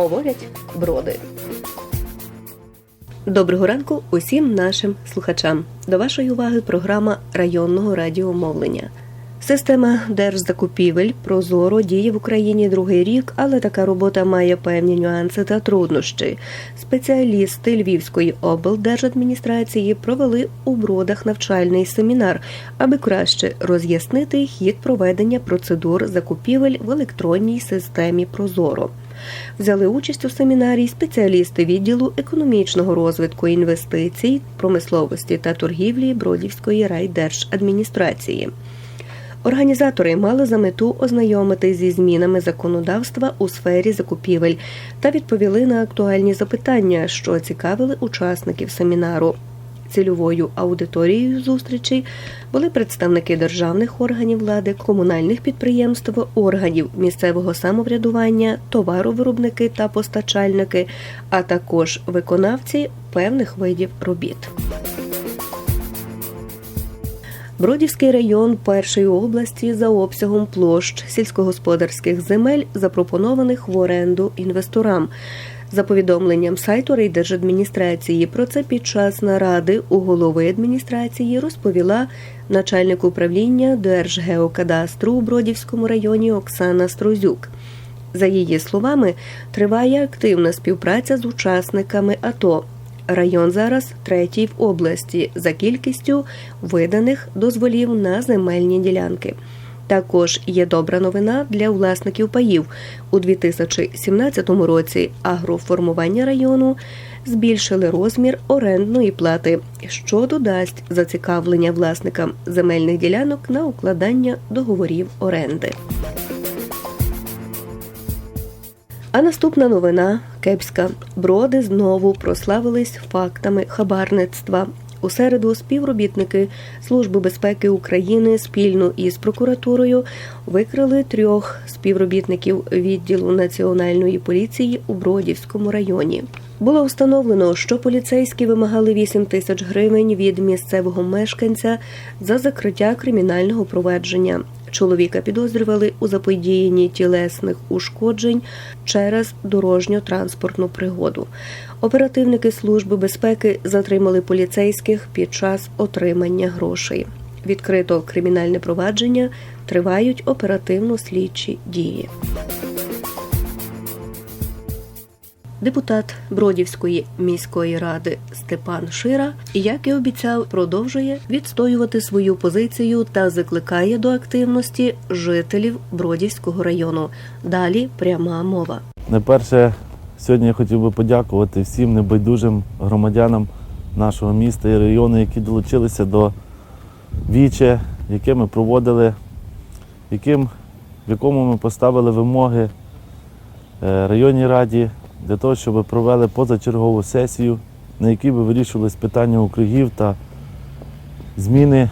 говорять броди. Доброго ранку усім нашим слухачам. До вашої уваги програма районного радіомовлення. Система держзакупівель прозоро діє в Україні другий рік, але така робота має певні нюанси та труднощі. Спеціалісти Львівської облдержадміністрації провели у бродах навчальний семінар, аби краще роз'яснити хід проведення процедур закупівель в електронній системі Прозоро. Взяли участь у семінарі спеціалісти відділу економічного розвитку інвестицій, промисловості та торгівлі Бродівської райдержадміністрації. Організатори мали за мету ознайомити зі змінами законодавства у сфері закупівель та відповіли на актуальні запитання, що цікавили учасників семінару. Цільовою аудиторією зустрічі були представники державних органів влади, комунальних підприємств, органів місцевого самоврядування, товаровиробники та постачальники, а також виконавці певних видів робіт. Бродівський район першої області за обсягом площ сільськогосподарських земель, запропонованих в оренду інвесторам. За повідомленням сайту райдержадміністрації про це під час наради у голови адміністрації розповіла начальник управління Держгеокадастру у Бродівському районі Оксана Строзюк. За її словами, триває активна співпраця з учасниками АТО. Район зараз третій в області за кількістю виданих дозволів на земельні ділянки. Також є добра новина для власників паїв. У 2017 році агроформування району збільшили розмір орендної плати, що додасть зацікавлення власникам земельних ділянок на укладання договорів оренди. А наступна новина кепська. Броди знову прославились фактами хабарництва. У середу співробітники Служби безпеки України спільно із прокуратурою викрили трьох співробітників відділу національної поліції у Бродівському районі. Було встановлено, що поліцейські вимагали 8 тисяч гривень від місцевого мешканця за закриття кримінального провадження. Чоловіка підозрювали у заподіянні тілесних ушкоджень через дорожньо-транспортну пригоду. Оперативники Служби безпеки затримали поліцейських під час отримання грошей. Відкрито кримінальне провадження, тривають оперативно-слідчі дії. Депутат Бродівської міської ради Степан Шира, як і обіцяв, продовжує відстоювати свою позицію та закликає до активності жителів Бродівського району. Далі пряма мова. Найперше, сьогодні я хотів би подякувати всім небайдужим громадянам нашого міста і району, які долучилися до віче, яке ми проводили, яким, в якому ми поставили вимоги е, районній раді для того, щоб провели позачергову сесію, на якій би вирішувались питання округів та зміни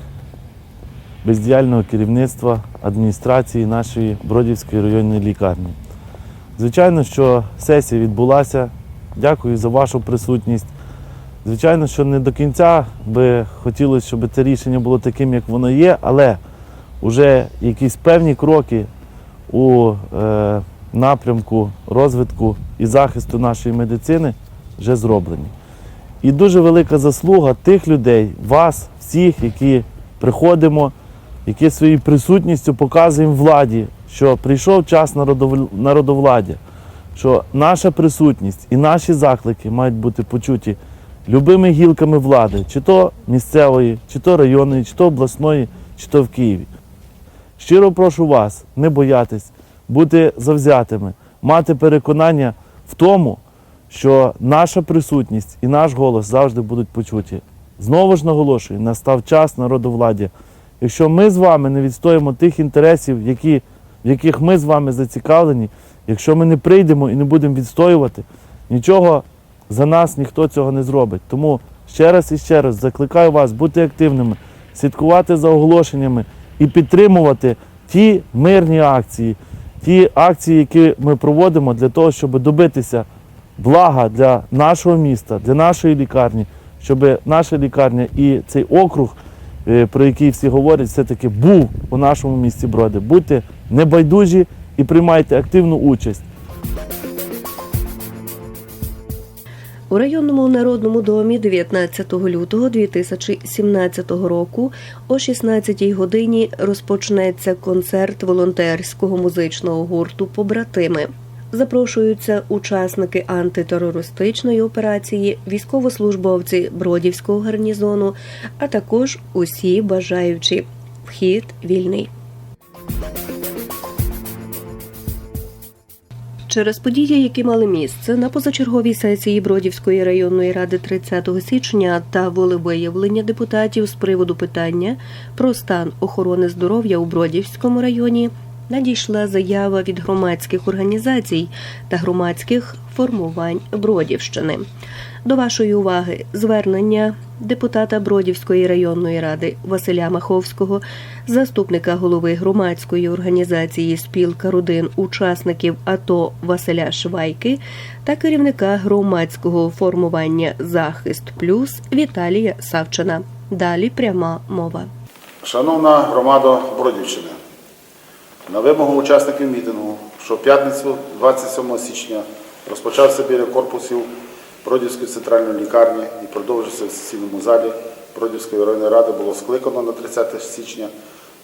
бездіяльного керівництва адміністрації нашої Бродівської районної лікарні. Звичайно, що сесія відбулася. Дякую за вашу присутність. Звичайно, що не до кінця би хотілося, щоб це рішення було таким, як воно є, але вже якісь певні кроки у е, напрямку розвитку і захисту нашої медицини вже зроблені. І дуже велика заслуга тих людей, вас, всіх, які приходимо, які своєю присутністю показуємо владі, що прийшов час народов- народовладдя, що наша присутність і наші заклики мають бути почуті любими гілками влади, чи то місцевої, чи то районної, чи то обласної, чи то в Києві. Щиро прошу вас не боятись, бути завзятими, мати переконання в тому, що наша присутність і наш голос завжди будуть почуті. Знову ж наголошую, настав час народовладдя. Якщо ми з вами не відстоїмо тих інтересів, які, в яких ми з вами зацікавлені, якщо ми не прийдемо і не будемо відстоювати, нічого за нас ніхто цього не зробить. Тому ще раз і ще раз закликаю вас бути активними, слідкувати за оголошеннями і підтримувати ті мирні акції, ті акції, які ми проводимо для того, щоб добитися блага для нашого міста, для нашої лікарні, щоб наша лікарня і цей округ, е, про який всі говорять, все-таки був у нашому місті Броди. Будьте небайдужі і приймайте активну участь. У районному народному домі 19 лютого 2017 року о 16 годині розпочнеться концерт волонтерського музичного гурту Побратими. Запрошуються учасники антитерористичної операції, військовослужбовці Бродівського гарнізону, а також усі бажаючі. Вхід вільний. Через події, які мали місце на позачерговій сесії Бродівської районної ради 30 січня та волевиявлення депутатів з приводу питання про стан охорони здоров'я у Бродівському районі, надійшла заява від громадських організацій та громадських формувань Бродівщини. До вашої уваги звернення депутата Бродівської районної ради Василя Маховського, заступника голови громадської організації Спілка родин учасників АТО Василя Швайки та керівника громадського формування Захист Плюс Віталія Савчина. Далі пряма мова. Шановна громада Бродівщини, на вимогу учасників мітингу, що в п'ятницю 27 січня розпочався біля корпусів Бродівської центральної лікарні і продовжився в сесійному залі Бродівської районної ради було скликано на 30 січня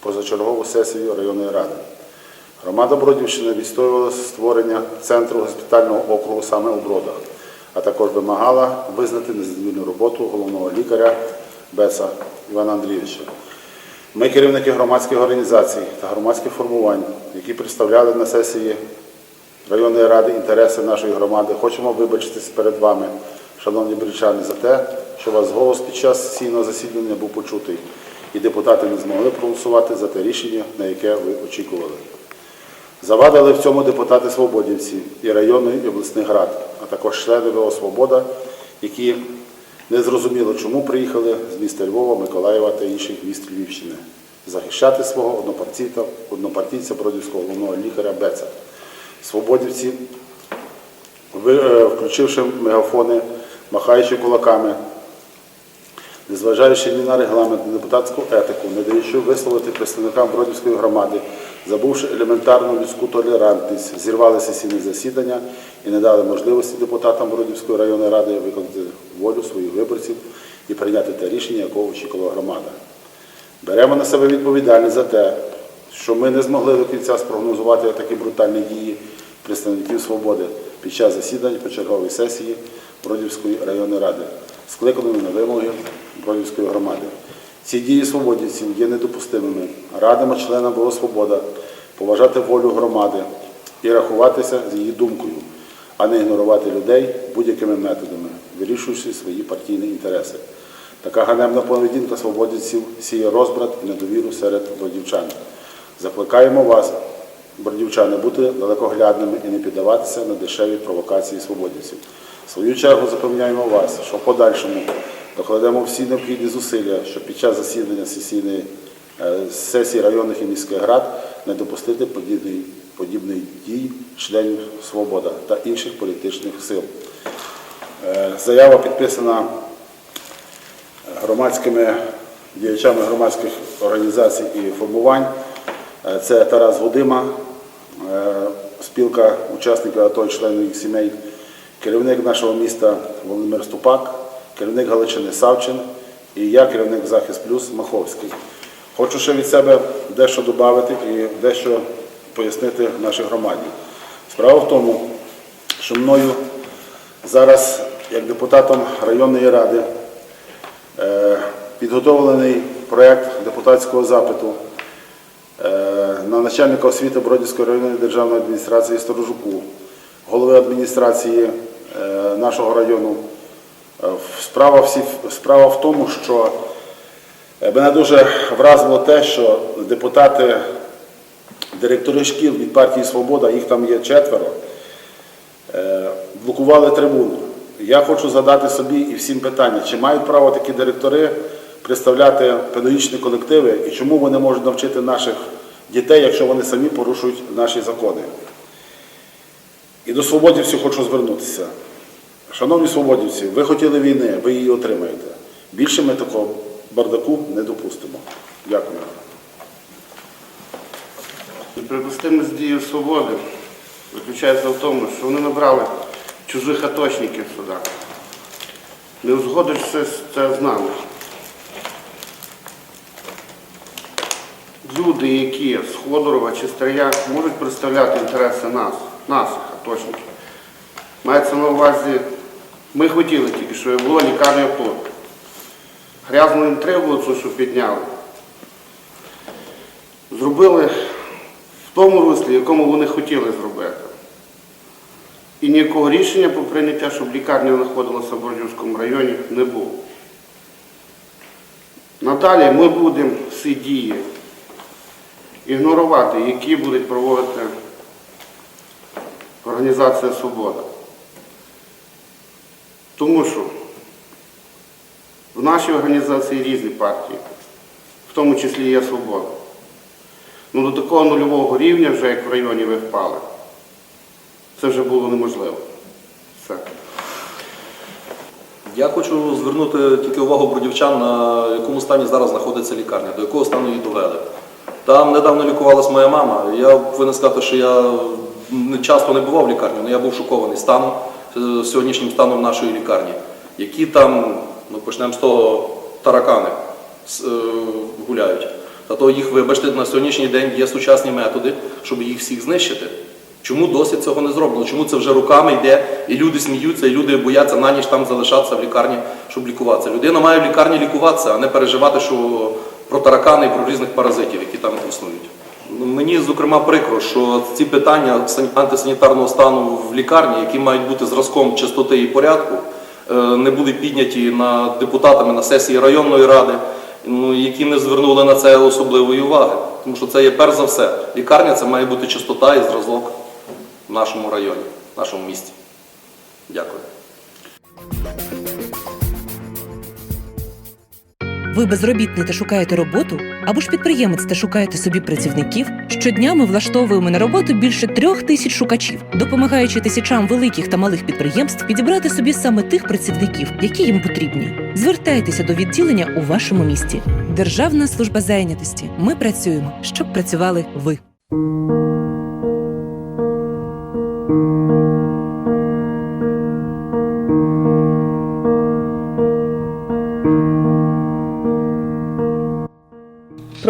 позачергову сесію районної ради. Громада Бродівщини відстоювала створення центру госпітального округу саме у Бродах, а також вимагала визнати незадовільну роботу головного лікаря Беца Івана Андрійовича. Ми, керівники громадських організацій та громадських формувань, які представляли на сесії районної ради інтереси нашої громади, хочемо вибачитись перед вами, шановні бричани, за те, що ваш голос під час сесійного засідання був почутий, і депутати не змогли проголосувати за те рішення, на яке ви очікували. Завадили в цьому депутати свободівці і районної і обласних рад, а також члени ВО «Свобода», які не зрозуміло, чому приїхали з міста Львова, Миколаєва та інших міст Львівщини захищати свого однопартійця, однопартійця бродівського головного лікаря Беца. Свободівці, е, включивши мегафони, махаючи кулаками, незважаючи ні на регламент, ні на депутатську етику, не даючи висловити представникам Бродівської громади, забувши елементарну людську толерантність, зірвали сесійне засідання і не дали можливості депутатам Бродівської районної ради виконати волю своїх виборців і прийняти те рішення, якого очікувала громада. Беремо на себе відповідальність за те, що ми не змогли до кінця спрогнозувати такі брутальні дії представників свободи під час засідань почергової сесії Бродівської районної ради, скликаної на вимоги Бродівської громади. Ці дії свободівців є недопустимими. Радимо членам БО «Свобода» поважати волю громади і рахуватися з її думкою, а не ігнорувати людей будь-якими методами, вирішуючи свої партійні інтереси. Така ганебна поведінка свободівців сіє розбрат і недовіру серед бродівчан. Закликаємо вас, бродівчани, бути далекоглядними і не піддаватися на дешеві провокації свободівців. В свою чергу запевняємо вас, що в подальшому докладемо всі необхідні зусилля, щоб під час засідання сесійної е, сесії районних і міських рад не допустити подібний, подібний дій членів «Свобода» та інших політичних сил. Е, Заява підписана громадськими діячами громадських організацій і формувань. Е, Це Тарас Гудима, е, спілка учасників АТО і членів сімей, керівник нашого міста Володимир Ступак, керівник Галичини Савчин і я, керівник Захист Плюс Маховський. Хочу ще від себе дещо додати і дещо пояснити нашій громаді. Справа в тому, що мною зараз, як депутатом районної ради, Е, Підготовлений проєкт депутатського запиту на начальника освіти Бродівської районної державної адміністрації Сторожуку, голови адміністрації е, нашого району. Е, Справа, всі, справа в тому, що е, мене дуже вразило те, що депутати, директори шкіл від партії Свобода, їх там є четверо, е, блокували трибуну. Я хочу задати собі і всім питання, чи мають право такі директори представляти педагогічні колективи і чому вони можуть навчити наших дітей, якщо вони самі порушують наші закони. І до свободівців хочу звернутися. Шановні свободівці, ви хотіли війни, ви її отримаєте. Більше ми такого бардаку не допустимо. Дякую. Неприпустимість дії свободи заключається в тому, що вони набрали чужих аточників сюди. не узгодиш це з нами. Люди, які з Ходорова чи Стрия, можуть представляти інтереси нас, нас, аточників. Мається на увазі, ми хотіли тільки, щоб було лікарня тут. Грязну інтригу, цю, що підняли. Зробили в тому руслі, якому вони хотіли зробити. І ніякого рішення про прийняття, щоб лікарня знаходилася в Бородівському районі, не було. Надалі ми будемо всі дії ігнорувати, які будуть проводити Організація Свобода. Тому що в нашій організації різні партії, в тому числі є свобода. Ну до такого нульового рівня, вже як в районі ви впали, це вже було неможливо. Все. Я хочу звернути тільки увагу бродівчан, на якому стані зараз знаходиться лікарня, до якого стану її довели. Там недавно лікувалась моя мама. Я повинен сказати, що я часто не бував в лікарні, але я був шокований станом, е, сьогоднішнім станом нашої лікарні. Які там, ну почнемо з того, таракани е, гуляють. Та то їх, вибачте, на сьогоднішній день є сучасні методи, щоб їх всіх знищити. Чому досі цього не зроблено? Чому це вже руками йде, і люди сміються, і люди бояться на ніч там залишатися в лікарні, щоб лікуватися. Людина має в лікарні лікуватися, а не переживати, що про таракани і про різних паразитів, які там існують. Ну, Мені, зокрема, прикро, що ці питання антисанітарного стану в лікарні, які мають бути зразком чистоти і порядку, е, не були підняті на депутатами на сесії районної ради, ну, які не звернули на це особливої уваги. Тому що це є перш за все. Лікарня це має бути чистота і зразок в нашому районі, в нашому місті. Дякую. Ви безробітний та шукаєте роботу, або ж підприємець та шукаєте собі працівників. Щодня ми влаштовуємо на роботу більше трьох тисяч шукачів, допомагаючи тисячам великих та малих підприємств підібрати собі саме тих працівників, які їм потрібні. Звертайтеся до відділення у вашому місті. Державна служба зайнятості. Ми працюємо, щоб працювали ви.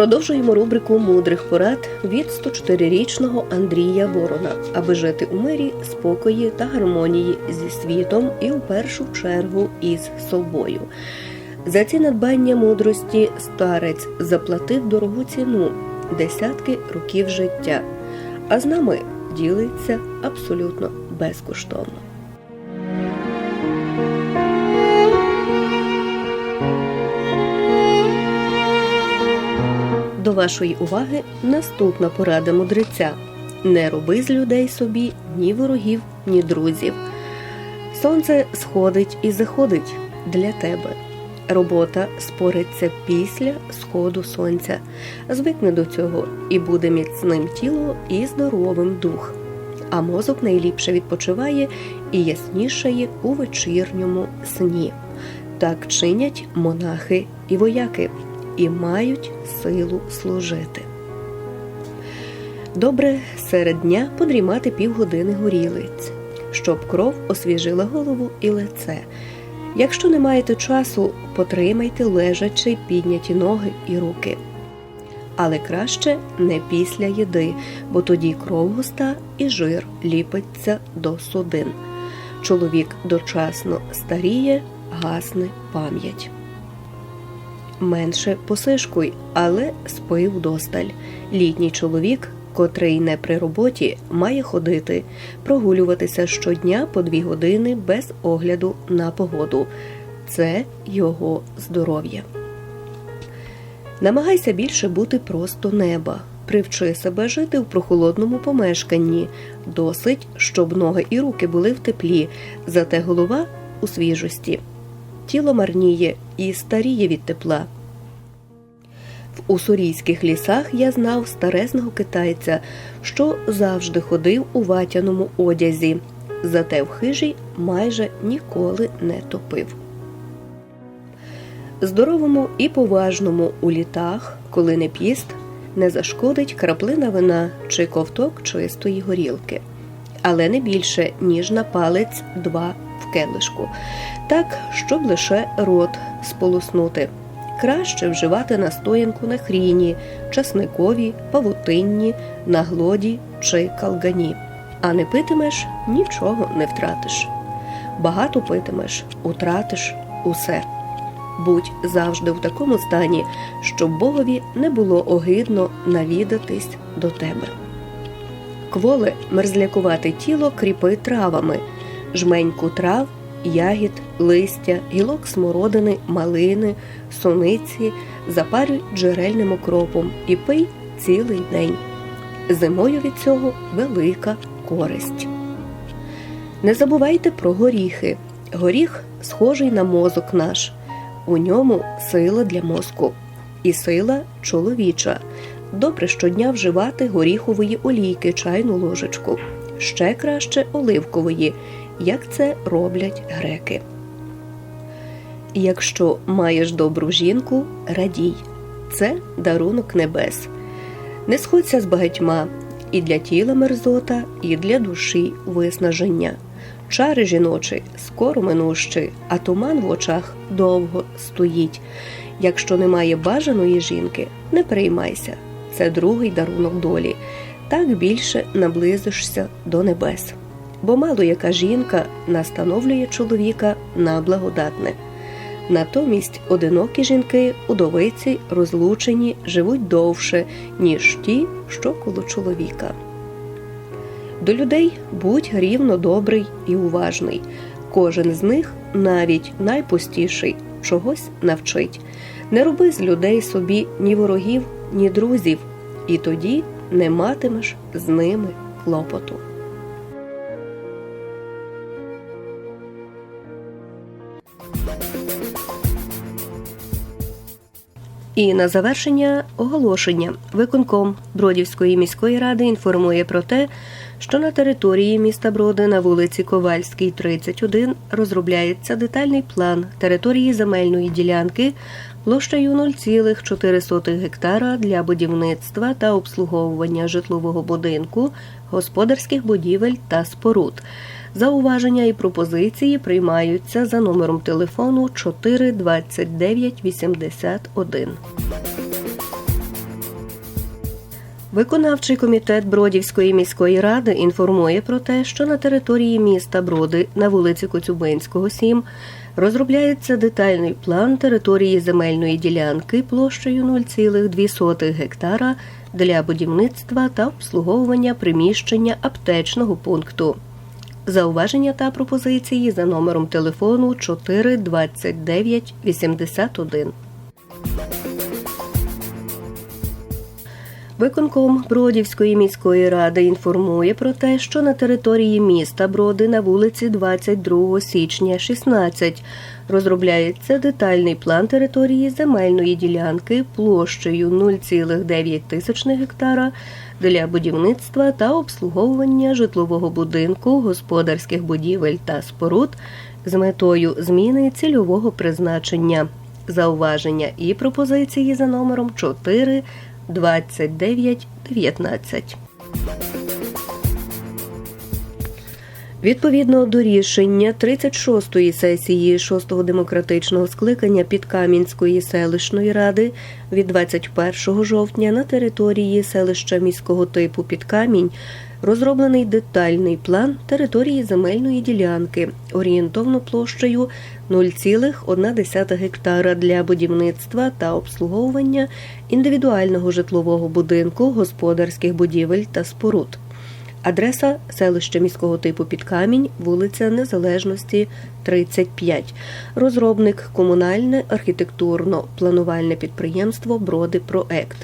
Продовжуємо рубрику мудрих порад від 104-річного Андрія Ворона, аби жити у мирі, спокої та гармонії зі світом і у першу чергу із собою. За ці надбання мудрості старець заплатив дорогу ціну десятки років життя, а з нами ділиться абсолютно безкоштовно. Вашої уваги наступна порада мудреця: не роби з людей собі ні ворогів, ні друзів. Сонце сходить і заходить для тебе. Робота спориться після сходу сонця. Звикни до цього і буде міцним тіло і здоровим дух. А мозок найліпше відпочиває і яснішає у вечірньому сні. Так чинять монахи і вояки і мають силу служити. Добре серед дня подрімати півгодини горілиць, щоб кров освіжила голову і лице. Якщо не маєте часу, потримайте лежачи підняті ноги і руки. Але краще не після їди, бо тоді кров густа і жир ліпиться до судин. Чоловік дочасно старіє, гасне пам'ять. Менше посишкуй, але спи вдосталь. Літній чоловік, котрий не при роботі, має ходити, прогулюватися щодня по дві години без огляду на погоду. Це його здоров'я. Намагайся більше бути просто неба. Привчи себе жити в прохолодному помешканні. Досить, щоб ноги і руки були в теплі, зате голова у свіжості. Тіло марніє і старіє від тепла. В уссурійських лісах я знав старезного китайця, що завжди ходив у ватяному одязі, зате в хижі майже ніколи не топив. Здоровому і поважному у літах, коли не піст, не зашкодить краплина вина чи ковток чистої горілки, але не більше, ніж на палець два в келишку, так, щоб лише рот сполоснути. Краще вживати настоянку на хріні, часникові, павутинні, наглоді чи калгані. А не питимеш нічого не втратиш. Багато питимеш, утратиш усе. Будь завжди в такому стані, щоб Богові не було огидно навідатись до тебе. Кволе мерзлякувате тіло кріпи травами, жменьку трав, ягід, листя, гілок смородини, малини, суниці, запарюй джерельним окропом і пий цілий день. Зимою від цього велика користь. Не забувайте про горіхи. Горіх схожий на мозок наш. У ньому сила для мозку і сила чоловіча. Добре щодня вживати горіхової олійки чайну ложечку. Ще краще оливкової, як це роблять греки. Якщо маєш добру жінку, радій. Це дарунок небес. Не сходься з багатьма і для тіла мерзота, і для душі виснаження. Чари жіночі скоро минущі, а туман в очах довго стоїть. Якщо немає бажаної жінки, не переймайся. Це другий дарунок долі. Так більше наблизишся до небес. Бо мало яка жінка настановлює чоловіка на благодатне. Натомість одинокі жінки, удовиці, розлучені, живуть довше, ніж ті, що коло чоловіка. До людей будь рівно добрий і уважний. Кожен з них, навіть найпустіший, чогось навчить. Не роби з людей собі ні ворогів, ні друзів, і тоді не матимеш з ними клопоту. І на завершення оголошення виконком Бродівської міської ради інформує про те, що на території міста Броди на вулиці Ковальській, 31 розробляється детальний план території земельної ділянки площею 0,4 гектара для будівництва та обслуговування житлового будинку, господарських будівель та споруд. Зауваження і пропозиції приймаються за номером телефону 42981. Виконавчий комітет Бродівської міської ради інформує про те, що на території міста Броди на вулиці Коцюбинського, 7 розробляється детальний план території земельної ділянки площею 0,2 гектара для будівництва та обслуговування приміщення аптечного пункту. Зауваження та пропозиції за номером телефону 42981. Виконком Бродівської міської ради інформує про те, що на території міста Броди на вулиці 22 січня 16 розробляється детальний план території земельної ділянки площею 0,9 гектара для будівництва та обслуговування житлового будинку, господарських будівель та споруд з метою зміни цільового призначення. Зауваження і пропозиції за номером 4 29 19. Відповідно до рішення 36-ї сесії 6-го демократичного скликання Підкам'янської селищної ради від 21 жовтня на території селища міського типу Підкамінь розроблений детальний план території земельної ділянки орієнтовно площею 0,1 гектара для будівництва та обслуговування індивідуального житлового будинку, господарських будівель та споруд. Адреса селища міського типу Підкамінь, вулиця Незалежності, 35. Розробник комунальне архітектурно-планувальне підприємство Броди Проект.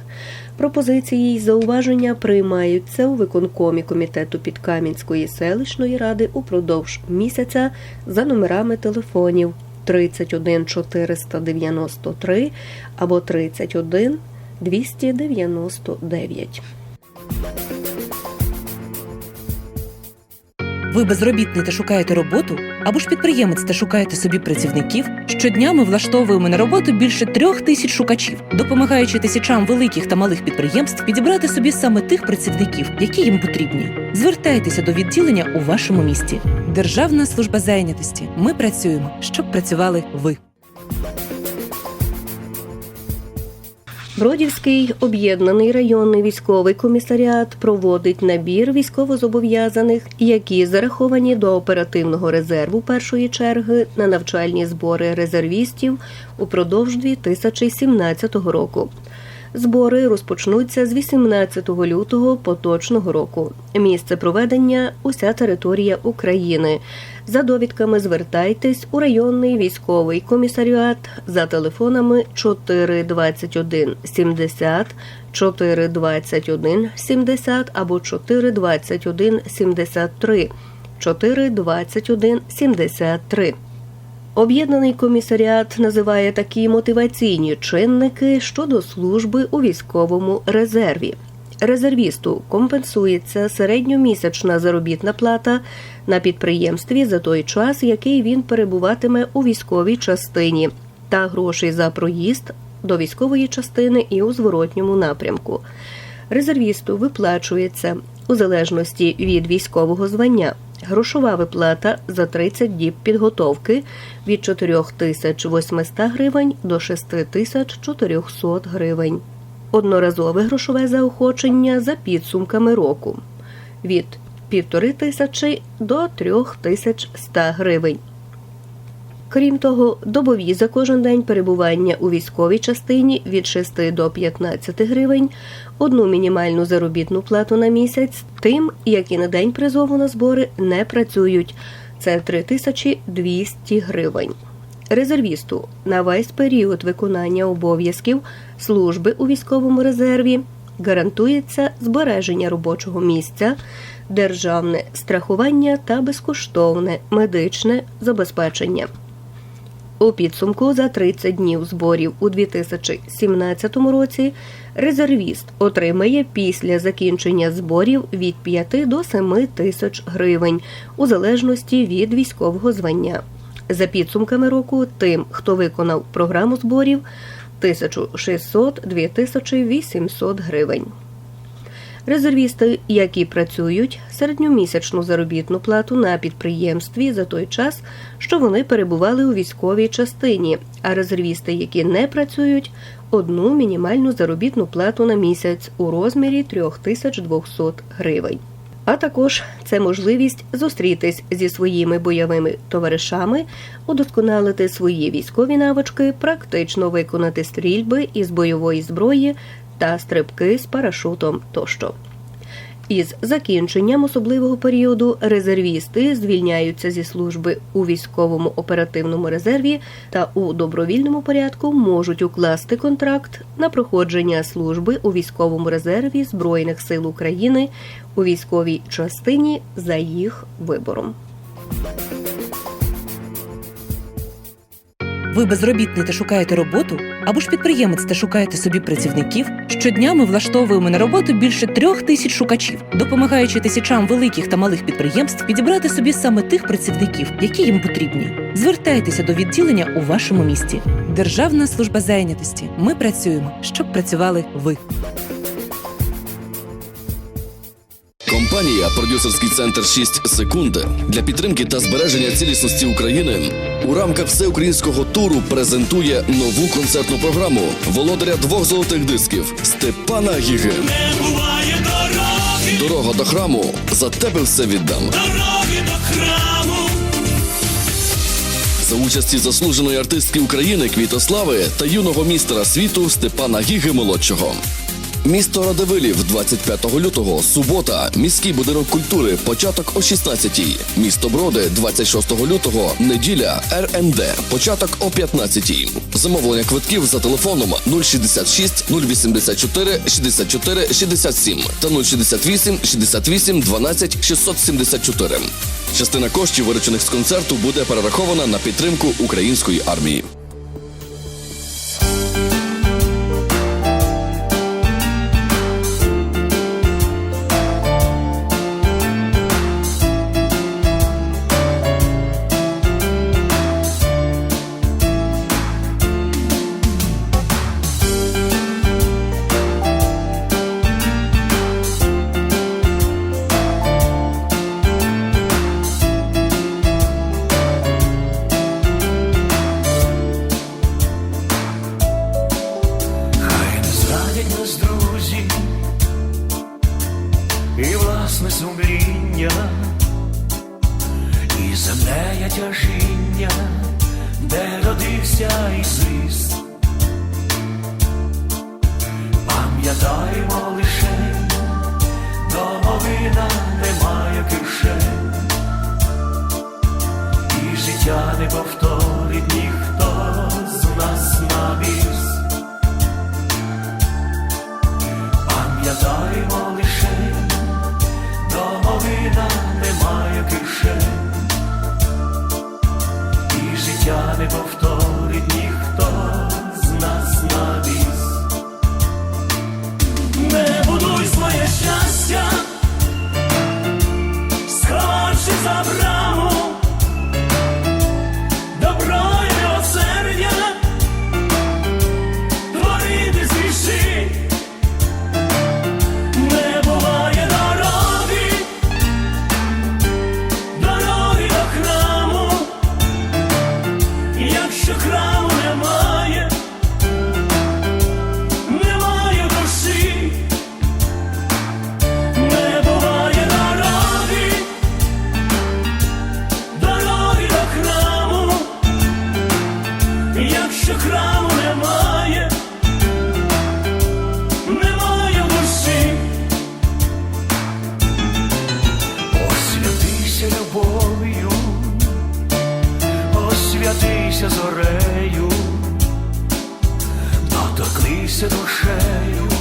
Пропозиції й зауваження приймаються у виконкомі комітету Підкам'янської селищної ради упродовж місяця за номерами телефонів 31 493 або 31 299. Ви безробітний та шукаєте роботу? Або ж підприємець та шукаєте собі працівників? Щодня ми влаштовуємо на роботу більше трьох тисяч шукачів, допомагаючи тисячам великих та малих підприємств підібрати собі саме тих працівників, які їм потрібні. Звертайтеся до відділення у вашому місті. Державна служба зайнятості. Ми працюємо, щоб працювали ви. Бродівський об'єднаний районний військовий комісаріат проводить набір військовозобов'язаних, які зараховані до оперативного резерву першої черги на навчальні збори резервістів упродовж 2017 року. Збори розпочнуться з 18 лютого поточного року. Місце проведення уся територія України. За довідками звертайтесь у районний військовий комісаріат за телефонами 421 70, 421 70 або 421 73, 421 73. Об'єднаний комісаріат називає такі мотиваційні чинники щодо служби у військовому резерві. Резервісту компенсується середньомісячна заробітна плата на підприємстві за той час, який він перебуватиме у військовій частині, та гроші за проїзд до військової частини і у зворотньому напрямку. Резервісту виплачується у залежності від військового звання. Грошова виплата за 30 діб підготовки від 4800 гривень до 6400 гривень. Одноразове грошове заохочення за підсумками року від 1500 до 3100 гривень. Крім того, добові за кожен день перебування у військовій частині від 6 до 15 гривень, одну мінімальну заробітну плату на місяць, тим, які на день призову на збори не працюють. Це 3200 гривень. Резервісту на весь період виконання обов'язків служби у військовому резерві гарантується збереження робочого місця, державне страхування та безкоштовне медичне забезпечення. У підсумку за 30 днів зборів у 2017 році резервіст отримає після закінчення зборів від 5 до 7 тисяч гривень у залежності від військового звання. За підсумками року, тим, хто виконав програму зборів 1600-2800 гривень. Резервісти, які працюють середньомісячну заробітну плату на підприємстві за той час, що вони перебували у військовій частині, а резервісти, які не працюють, одну мінімальну заробітну плату на місяць у розмірі 3200 гривень. А також це можливість зустрітись зі своїми бойовими товаришами, удосконалити свої військові навички, практично виконати стрільби із бойової зброї та стрибки з парашутом тощо. Із закінченням особливого періоду резервісти звільняються зі служби у військовому оперативному резерві та у добровільному порядку можуть укласти контракт на проходження служби у військовому резерві Збройних сил України у військовій частині за їх вибором. Ви безробітний та шукаєте роботу? Або ж підприємець та шукаєте собі працівників? Щодня ми влаштовуємо на роботу більше трьох тисяч шукачів, допомагаючи тисячам великих та малих підприємств підібрати собі саме тих працівників, які їм потрібні. Звертайтеся до відділення у вашому місті. Державна служба зайнятості. Ми працюємо, щоб працювали ви. Компанія Продюсерський центр 6 секунд для підтримки та збереження цілісності України у рамках всеукраїнського туру презентує нову концертну програму володаря двох золотих дисків Степана Гіги. Не буває дороги, Дорога до храму. За тебе все віддам. дороги до храму. За участі заслуженої артистки України Квітослави та юного містера світу Степана Гіги молодшого. Місто Радивилів 25 лютого, субота, міський будинок культури, початок о 16-й. Місто Броди 26 лютого, неділя, РНД, початок о 15-й. Замовлення квитків за телефоном 066 084 64 67 та 068 68 12 674. Частина коштів, виручених з концерту, буде перерахована на підтримку української армії. був якщо храму немає, немає душі, освятися любов'ю, освятися зорею, доторкнися душею.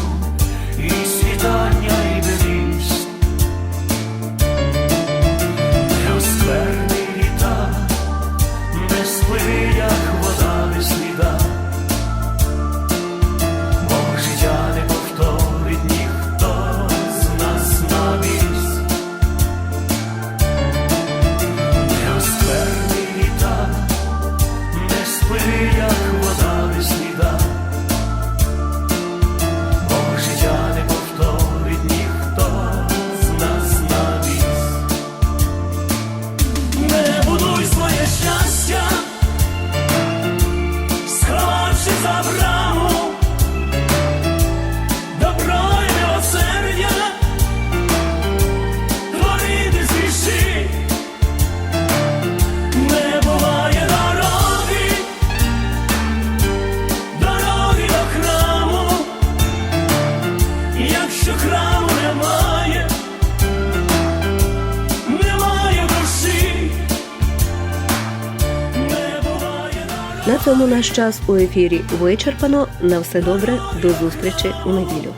цьому наш час у ефірі вичерпано. На все добре, до зустрічі у неділю.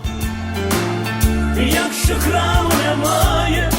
Якщо храму немає.